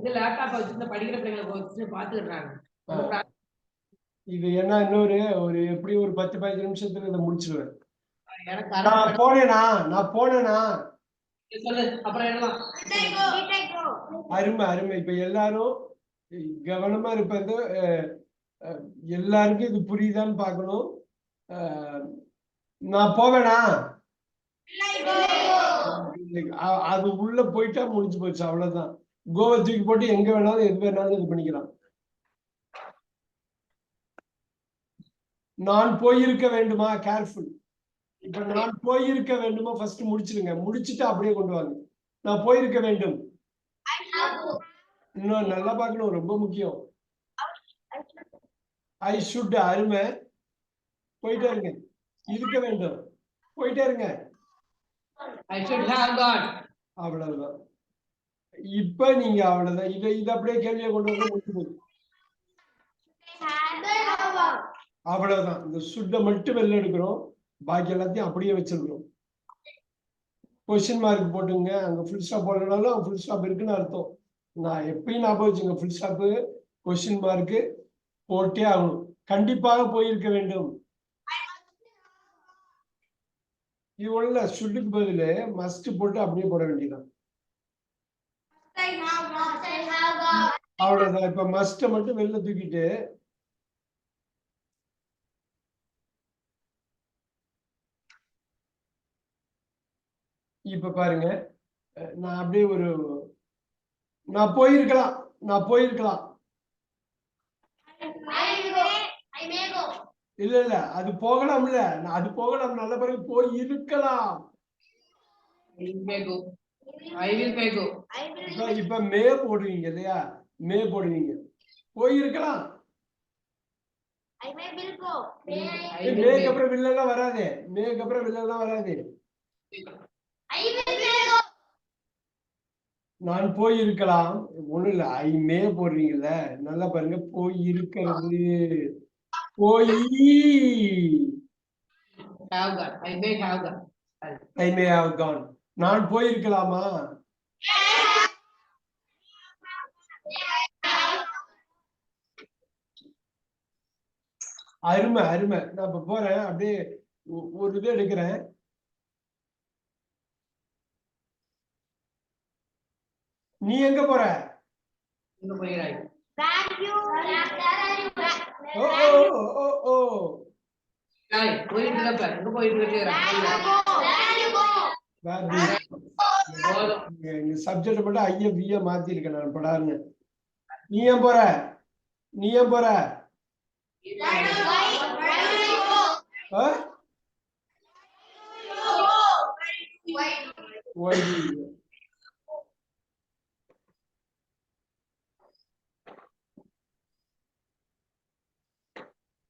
இது லேப்டாப் வச்சு படிக்கிற பிள்ளைங்களை வச்சு பாத்துக்கிட்டாங்க இது என்ன இன்னொரு ஒரு எப்படி ஒரு பத்து பதினஞ்சு நிமிஷத்துல இதை முடிச்சிருவேன் நான் போனேனா? நான் போனேனா? அருமை அருமை. இப்ப எல்லாரும் கவனமா இருப்பது எல்லாருக்கும் இது புரியுதான்னு பார்க்கணும். அஹ், நான் போவேனா? அது உள்ள போயிட்டா முடிஞ்சு போச்சு அவ்வளவுதான். கோவை தூக்கி போட்டு எங்க வேணாலும் எது வேணாலும் இது பண்ணிக்கலாம். நான் போயிருக்க வேண்டுமா? கேர்ஃபுல் இப்ப நான் போயிருக்க வேண்டுமா? ஃபர்ஸ்ட் முடிச்சிருங்க முடிச்சிட்டு அப்படியே கொண்டு வாங்க. நான் போயிருக்க வேண்டும். இன்னும் நல்லா பார்க்கணும். ரொம்ப முக்கியம். ஐ ஷுட் அருமை. போயிட்டே இருங்க. இருக்க வேண்டும். போயிட்டே இருங்க. அவ்வளவுதான். இப்ப நீங்க அவ்வளவுதான். இதை இதை அப்படியே கேள்வியை கொண்டு வந்து முடிச்சு அவ்வளவுதான். இந்த சுட்டை மட்டும் வெளில எடுக்கிறோம். பாக்கி எல்லாத்தையும் அப்படியே வச்சிருக்கிறோம். கொஸ்டின் மார்க் போட்டுங்க. அங்க ஃபுல் ஸ்டாப் போடலனாலும் ஃபுல் ஸ்டாப் இருக்குன்னு அர்த்தம். நான் எப்பயும் ஞாபகம் வச்சுங்க ஃபுல் ஸ்டாப்பு கொஸ்டின் மார்க்கு போட்டே ஆகணும். கண்டிப்பாக போயிருக்க வேண்டும். இது ஒண்ணுல சுட்டுக்கு பதில் மஸ்ட் போட்டு அப்படியே போட வேண்டியதான் அவ்வளவுதான். இப்ப மஸ்ட மட்டும் வெளில தூக்கிட்டு இப்ப பாருங்க. நான் அப்படியே ஒரு நான் போயிருக்கலாம். நான் போயிருக்கலாம். இல்ல இல்ல. அது போகலாம்ல. நான் அது போகலாம். நல்ல பிறகு போய் இருக்கலாம் ஐ மே கோ ஐ வில் மே கோ இப்ப இப்ப மே போடுவீங்க இல்லையா? மே போடுவீங்க. போய் இருக்கலாம் ஐ மேக்கு அப்புறம் வில்லெல்லாம் வராதே. மேக்கு அப்புறம் வில்லெல்லாம் வராதே. நான் போய் இருக்கலாம் ஒண்ணும் இல்ல. ஐ மே போடுறீங்கல்ல. நல்லா பாருங்க. போய். இருக்கிறது போய் ஐ மே ஐ மே ஹவ் கான் நான் போயிருக்கலாமா? அருமை அருமை. நான் இப்ப போறேன். அப்படியே ஒரு இது எடுக்கிறேன். நீ எங்க போற? இங்க போயிடாய் ஓ ஓ ஓ ஓ ஏய் போயிட்டு போயிட்டு சப்ஜெக்ட் மட்டும் ஐய விய மாத்தி இருக்கேன் நான் படாருன்னு நீ ஏன் போற? நீ ஏன் போற.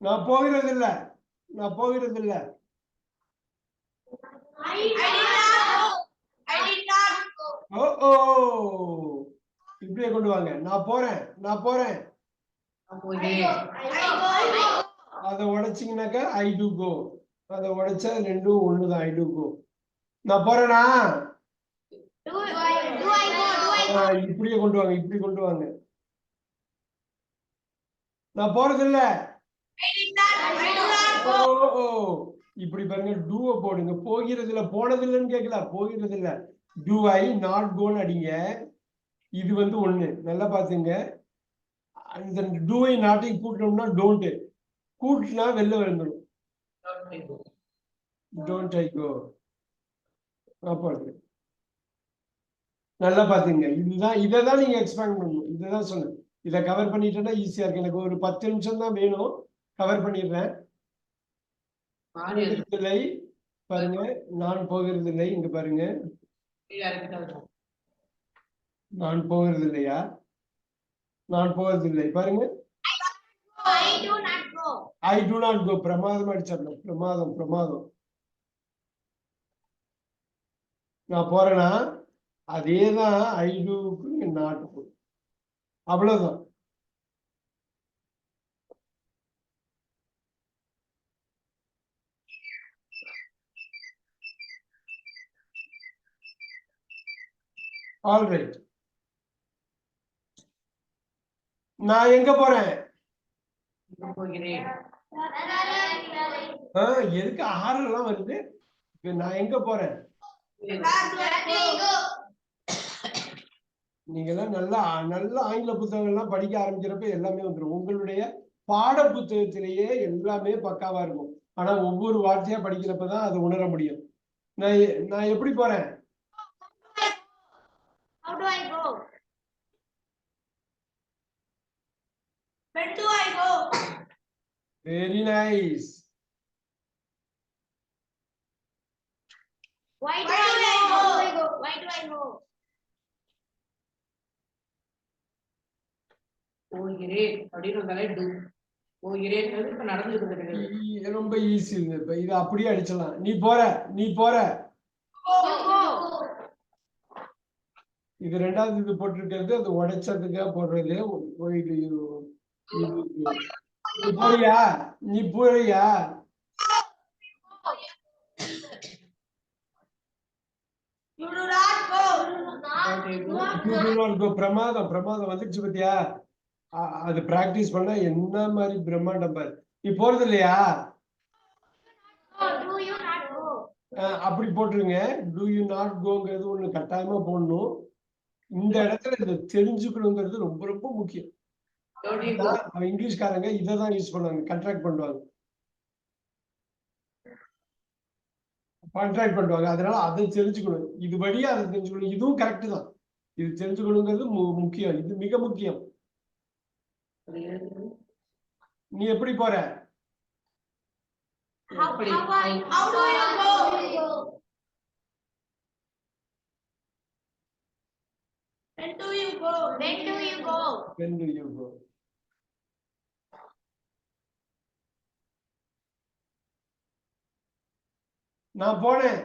நான் போகிறது இல்ல நான் போகிறது இல்ல ஓ ஓ. இப்படியே கொண்டு வாங்க. நான் போறேன். நான் போறேன். அதை உடைச்சிங்கனாக்கா ஐ டு கோ அதை உடைச்சா ரெண்டும் ஒண்ணுதான். ஐ டு கோ நான் போறேனா? ஆ, இப்படியே கொண்டு வாங்க. இப்படி கொண்டு வாங்க. நான் போறது இல்ல ஓ ஓ. இப்படி பாருங்க டூவை போடுங்க. போகிறது இல்ல போனது இல்லைன்னு கேட்கல. போகிறது இல்ல டூ ஐ நாட் கோன்னு அடிங்க. இது வந்து ஒண்ணு. நல்லா பாத்துங்க அந்த டூவை நாட்டை கூட்டணும்னா டோன்ட் கூட்டினா வெளில வந்துடும் டோன்ட் ஐ கோ நல்லா பாத்துங்க இதுதான் இதை தான் நீங்க எக்ஸ்பேண்ட் பண்ணணும். இதை தான் சொல்லுங்க இதை கவர் பண்ணிட்டேன்னா ஈஸியா இருக்கு. எனக்கு ஒரு பத்து நிமிஷம் தான் வேணும். கவர் பண்ணிடுறேன். போகிறதில்லை பாருங்க. நான் போகிறதில்லை. இங்க பாருங்க. நான் போகிறது இல்லையா நான் போவதில்லை பாருங்க. ஐ டு நாட் கோ பிரமாதம் அடிச்சிடணும். பிரமாதம் பிரமாதம். நான் போறேனா? அதே தான் ஐ டூக்கு நாட் அவ்வளவுதான். ஆல் ரைட் நான் எங்க போறேன்? எதுக்கு ஆறு எல்லாம் வருது நான் எங்க போறேன்? நீங்க எல்லாம் நல்லா நல்ல ஆங்கில புத்தகங்கள் எல்லாம் படிக்க ஆரம்பிக்கிறப்ப எல்லாமே வந்துடும் உங்களுடைய பாட புத்தகத்திலேயே எல்லாமே பக்காவா இருக்கும். ஆனா ஒவ்வொரு வார்த்தையா படிக்கிறப்பதான் அதை உணர முடியும். நான் நான் எப்படி போறேன் How do I go? When do I go? Very nice Why do I go? Why do I go? போகிறேன் அப்படின்னு வந்தாலே டு போகிறேன் இப்ப நடந்துட்டு இருக்கிறது ரொம்ப ஈஸி இப்ப இதை அப்படியே அடிச்சிடலாம் நீ போற நீ போற go. இது ரெண்டாவது இது போட்டிருக்கிறது அது உடைச்சதுக்காக போடுறது நீ போறியா? நீ. பிரமாதம் பிரமாதம் வந்துருச்சு பத்தியா? அது பிராக்டிஸ் பண்ணா என்ன மாதிரி பிரம்மாண்டம் பாரு. நீ போறது இல்லையா? அப்படி போட்டுருங்க. டூ யூ நாட் கோங்கிறது ஒண்ணு கட்டாயமா போடணும். இந்த இடத்துல இதை தெரிஞ்சுக்கணுங்கிறது ரொம்ப ரொம்ப முக்கியம். இங்கிலீஷ்காரங்க இதை தான் யூஸ் பண்ணுவாங்க கண்ட்ராக்ட் பண்ணுவாங்க கான்ட்ராக்ட் பண்ணுவாங்க அதனால அதை தெரிஞ்சுக்கணும் இது வழியா அதை தெரிஞ்சுக்கணும் இதுவும் கரெக்ட் தான் இது தெரிஞ்சுக்கணுங்கிறது மு- முக்கியம் இது மிக முக்கியம். நீ எப்படி போற? When do you go? When do you go? When do you go? நான் போனேன்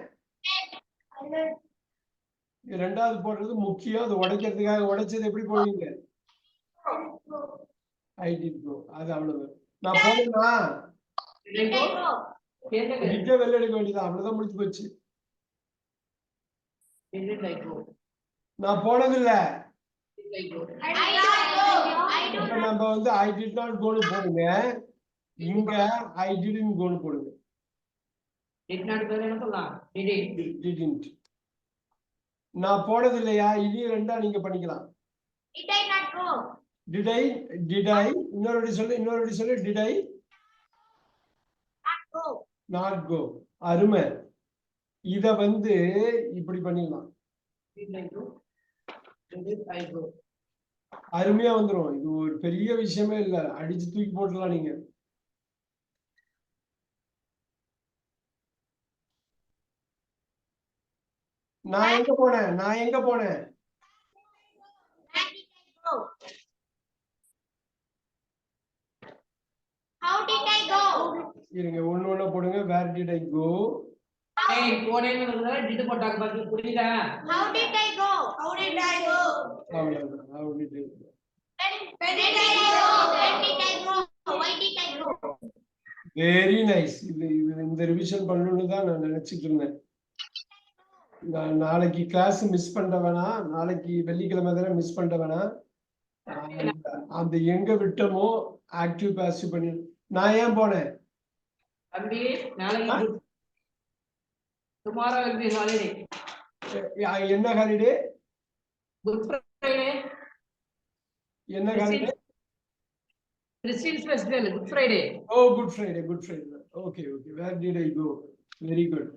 ரெண்டாவது போடுறது முக்கியம். அது உடைக்கிறதுக்காக உடைச்சது எப்படி போவீங்க ஐ டிட் கோ அது அவ்வளவு நான் போனேன்னா? விட்ட வெளில எடுக்க வேண்டியது அவ்வளவுதான் முடிஞ்சு போச்சு? நான் இப்ப not. நம்ம வந்து ஐ டிட் நாட் கோன்னு போடுங்க. இங்க ஐ டிடன்ட் கோன்னு போடுங்க. Did not go என்ன சொல்லலாம்? Did it? டிடன்ட் நான் போனது இல்லையா இதையும் ரெண்டா நீங்க பண்ணிக்கலாம். Did I not go? டிடை டிடை இன்னொரு வாட்டி சொல்லு இன்னொரு சொல்லு. டிடை Not go. நாட் கோ அருமை. இத வந்து இப்படி பண்ணிடலாம். Did I go? Did I go? அருமையா வந்துரும். இது ஒரு பெரிய விஷயமே இல்ல. அடிச்சு தூக்கி போட்டுடலாம் நீங்க. நான் எங்க போனேன் நான் எங்க போனேன் Where did go? How did I go? இருங்க ஒண்ணு ஒண்ணா போடுங்க வேர் டிட் ஐ கோ ஏய், போனேன்னு did போட்டாங்க பாருங்க, புரியுதா? How did I go? How did I go? அவ்வளவுதான் How did I go? When, when did I go? When did I go? Why did I go? Very nice இது இது இந்த ரிவிஷன் பண்ணணும்னு தான் நான் நினைச்சிட்டு இருந்தேன் நாளைக்கு கிளாஸ் மிஸ் பண்ண வேணாம் நாளைக்கு வெள்ளிக்கிழமை தானே மிஸ் பண்ண வேணாம் அந்த- எங்க விட்டமோ ஆக்டிவ் பாசிவ் பண்ணி நான் ஏன் போனேன்? என்ன ஹாலிடே என்ன holiday Christian festival, Good Friday. Oh Good Friday Good Friday okay okay where did I go very good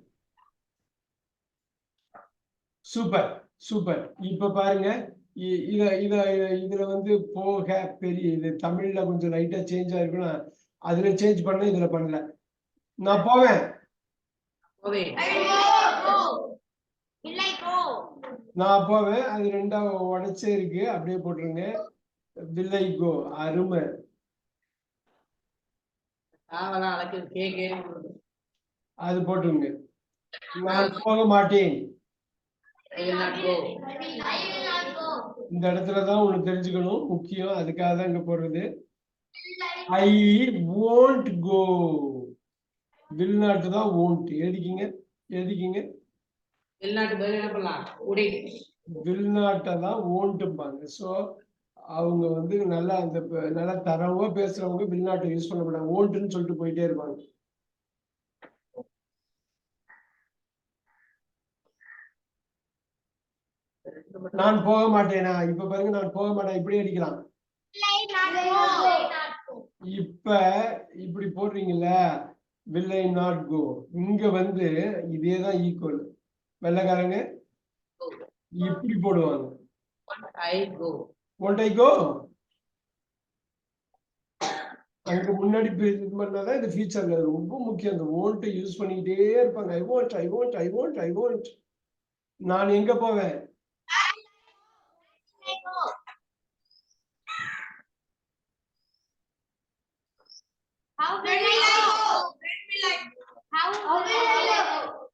super super இப்ப பாருங்க இத இத இத- இதுல வந்து போக பெரிய இது தமிழ்ல கொஞ்சம் லைட்டா சேஞ்ச் ஆயிருக்குன்னா அதுல சேஞ்ச் பண்ண இதுல பண்ணல. நான் போவேன்? நான் போவேன். அது ரெண்டா உடைச்சே இருக்கு. அப்படியே போட்டுருங்க வில்லை கோ அருமை. அது போட்டுருங்க. நான் போக மாட்டேன். இந்த இடத்துல தான் ஒண்ணு தெரிஞ்சுக்கணும். முக்கியம். அதுக்காக தான் இங்க போடுறது. ஐ won't கோ வில் நாட்டு தான் won't. எழுதிக்கிங்க. எழுதிக்கிங்க. வெளிநாட்டு. வில் நாட்டை தான் won'tபாங்க ஸோ அவங்க வந்து நல்லா அந்த நல்லா தரவா பேசுறவங்க வெளிநாட்டை யூஸ் பண்ண மாட்டாங்க. ஓன்ட்டுன்னு சொல்லிட்டு போயிட்டே இருப்பாங்க. நான் போக மாட்டேனா? இப்ப பாருங்க நான் போக மாட்டேன். இப்படி அடிக்கலாம். இப்ப இப்படி போடுறீங்கல்ல? Will I நாட் கோ இங்க வந்து இதேதான் ஈக்குவல் வெள்ளைக்காரங்க இப்படி போடுவாங்க. ஐ கோ won't I go? அங்க முன்னாடி இது பண்ணாதான் இந்த ஃபீச்சர்ல ரொம்ப முக்கியம். அந்த won't யூஸ் பண்ணிக்கிட்டே இருப்பாங்க. ஐ won't I won't I won't I won't நான் எங்க போவேன் How will I go? How will I go?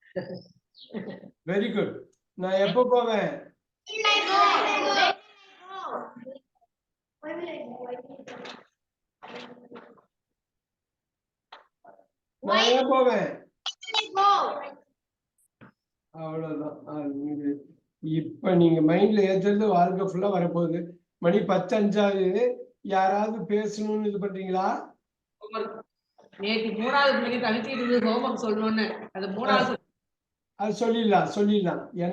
Very good நான் எப்போ போவேன்? நான் ஏன் போவேன்? அவ்வளவுதான். இப்ப நீங்க மைண்ட்ல ஏத்துறது வாழ்க்கை ஃபுல்லா வரப்போகுது. மணி பத்து அஞ்சாவது யாராவது பேசணும்னு இது பண்றீங்களா? நேற்று மூணாவது மணிக்கு அனுப்பிட்டு இருந்தது ஹோம்ஒர்க் சொல்லணும்னு. அது மூணாவது al Solila, Solila. Y